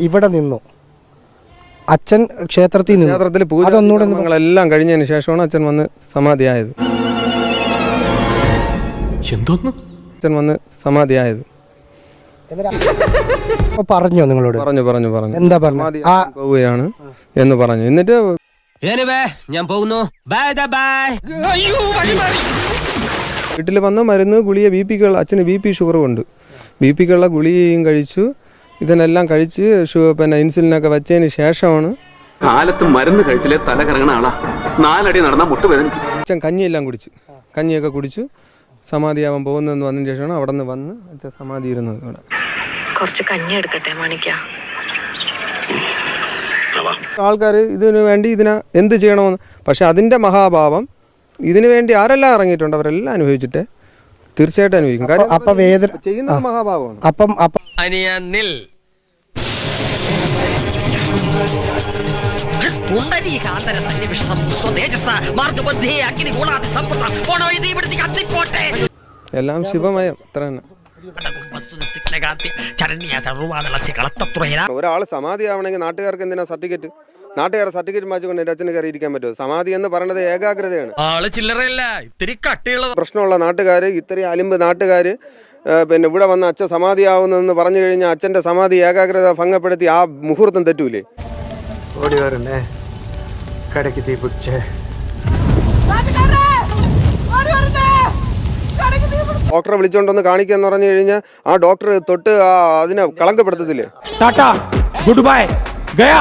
ഇവിടെ നിന്നു. അച്ഛൻ ക്ഷേത്രത്തിൽ നിന്നു. ക്ഷേത്രത്തിൽ പൂജ കഴിഞ്ഞതിന് ശേഷമാണ് അച്ഛൻ വന്ന് സമാധിയായത്. എന്തോന്ന്? അച്ഛൻ വന്ന് സമാധിയായത്. പറഞ്ഞോ നിങ്ങളോട്. പറഞ്ഞു പറഞ്ഞു പറഞ്ഞു. എന്താ പറഞ്ഞു? ആ. പോവുകയാണ് എന്ന് പറഞ്ഞു. എന്നിട്ട് ഞാൻ പോകുന്നു. ബൈ ബൈ വീട്ടിൽ വന്ന മരുന്ന് ഗുളിയെ ബി പിക്കുള്ള അച്ഛന് ബി പി ഷുഗറും ഉണ്ട്. ബി പിക്കുള്ള ഗുളികയും കഴിച്ചു. ഇതിനെല്ലാം കഴിച്ച് പിന്നെ ഇൻസുലിനൊക്കെ വെച്ചതിന് ശേഷമാണ് കാലത്ത് മരുന്ന് കഴിച്ചില്ലേ തല കറങ്ങണ ആളാ. നാലടി നടന്നാ മുട്ടുവേദനിക്കും അച്ഛൻ കഞ്ഞിയെല്ലാം കുടിച്ചു. കഞ്ഞിയൊക്കെ കുടിച്ചു സമാധിയാവാൻ പോകുന്നതെന്ന് വന്നതിന് ശേഷമാണ് അവിടെ നിന്ന് വന്ന് അച്ഛൻ സമാധി ഇരുന്നത് ഇവിടെ കുറച്ച് കഞ്ഞി എടുക്കട്ടെ മാണിക്ക ആൾക്കാർ ഇതിനു വേണ്ടി ഇതിനെ എന്ത് ചെയ്യണമെന്ന്. പക്ഷെ അതിന്റെ മഹാഭാവം ഇതിനു വേണ്ടി ആരെല്ലാം ഇറങ്ങിയിട്ടുണ്ട്? അവരെല്ലാം അനുഭവിച്ചിട്ട് തീർച്ചയായിട്ടും അനുഭവിക്കും. അപ്പൊ വേദന ചെയ്യുന്നത് മഹാഭാവമാണ്. അപ്പം അപ്പം എല്ലാം ശിവമയം അത്ര തന്നെ. ഒരാൾ ഒരാൾ സമാധി ആവണമെങ്കിൽ നാട്ടുകാർക്ക് എന്തിനാ സർട്ടിഫിക്കറ്റ്? നാട്ടുകാർ സർട്ടിഫിക്കറ്റ് മാച്ചുകൊണ്ട് എന്റെ അച്ഛന് കയറി ഇരിക്കാൻ പറ്റുമോ? സമാധി എന്ന് പറയുന്നത് ഏകാഗ്രതയാണ്. ആൾ ചില്ലറയല്ല ഇത്തിരി കട്ടിയുള്ള പ്രശ്നമുള്ള നാട്ടുകാർ ഇത്രയും അലിമ്പ് നാട്ടുകാർ പിന്നെ ഇവിടെ വന്ന അച്ഛൻ സമാധിയാവുന്നതെന്ന് പറഞ്ഞു കഴിഞ്ഞാൽ അച്ഛന്റെ സമാധി ഏകാഗ്രത ഭംഗപ്പെടുത്തി ആ മുഹൂർത്തം തെറ്റൂലേ? ഓടി വരണേ കടയ്ക്ക് തീ പിടിച്ചേ. ഡോക്ടറെ വിളിച്ചോണ്ടൊന്ന് കാണിക്കാന്ന് പറഞ്ഞു കഴിഞ്ഞാൽ ആ ഡോക്ടർ തൊട്ട് ആ അതിനെ കളങ്കപ്പെടുത്തത്തില്ലേ? Tata good bye Gaya.